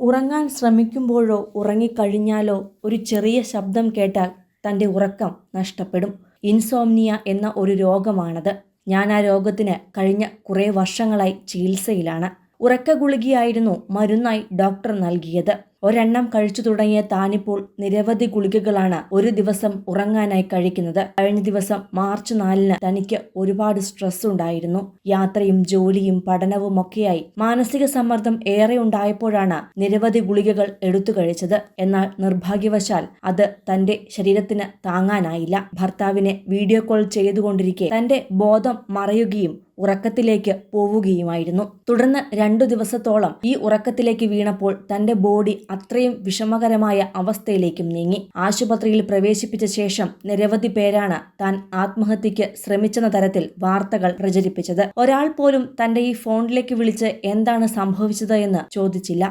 ഉറങ്ങാൻ ശ്രമിക്കുമ്പോഴോ ഉറങ്ങിക്കഴിഞ്ഞാലോ ഒരു ചെറിയ ശബ്ദം കേട്ടാൽ തന്റെ ഉറക്കം നഷ്ടപ്പെടും. ഇൻസോംനിയ എന്ന ഒരു രോഗമാണത്. ഞാൻ ആ രോഗത്തിന് കഴിഞ്ഞ കുറേ വർഷങ്ങളായി ചികിത്സയിലാണ്. ഉറക്ക ഗുളികയായിരുന്നു മരുന്നായി ഡോക്ടർ നൽകിയത്. ഒരെണ്ണം കഴിച്ചു തുടങ്ങിയ താനിപ്പോൾ നിരവധി ഗുളികകളാണ് ഒരു ദിവസം ഉറങ്ങാനായി കഴിക്കുന്നത്. കഴിഞ്ഞ ദിവസം മാർച്ച് നാലിന് തനിക്ക് ഒരുപാട് സ്ട്രെസ് ഉണ്ടായിരുന്നു. യാത്രയും ജോലിയും പഠനവും ഒക്കെയായി മാനസിക സമ്മർദ്ദം ഏറെ ഉണ്ടായപ്പോഴാണ് നിരവധി ഗുളികകൾ എടുത്തു കഴിച്ചത്. എന്നാൽ നിർഭാഗ്യവശാൽ അത് തന്റെ ശരീരത്തിന് താങ്ങാനായില്ല. ഭർത്താവിനെ വീഡിയോ കോൾ ചെയ്തുകൊണ്ടിരിക്കെ തന്റെ ബോധം മറയുകയും ഉറക്കത്തിലേക്ക് പോവുകയുമായിരുന്നു. തുടർന്ന് രണ്ടു ദിവസത്തോളം ഈ ഉറക്കത്തിലേക്ക് വീണപ്പോൾ തന്റെ ബോഡി അത്രയും വിഷമകരമായ അവസ്ഥയിലേക്കും നീങ്ങി. ആശുപത്രിയിൽ പ്രവേശിപ്പിച്ച ശേഷം നിരവധി പേരാണ് താൻ ആത്മഹത്യയ്ക്ക് ശ്രമിച്ചെന്ന തരത്തിൽ വാർത്തകൾ പ്രചരിപ്പിച്ചത്. ഒരാൾ പോലും തന്റെ ഈ ഫോണിലേക്ക് വിളിച്ച് എന്താണ് സംഭവിച്ചത് എന്ന് ചോദിച്ചില്ല.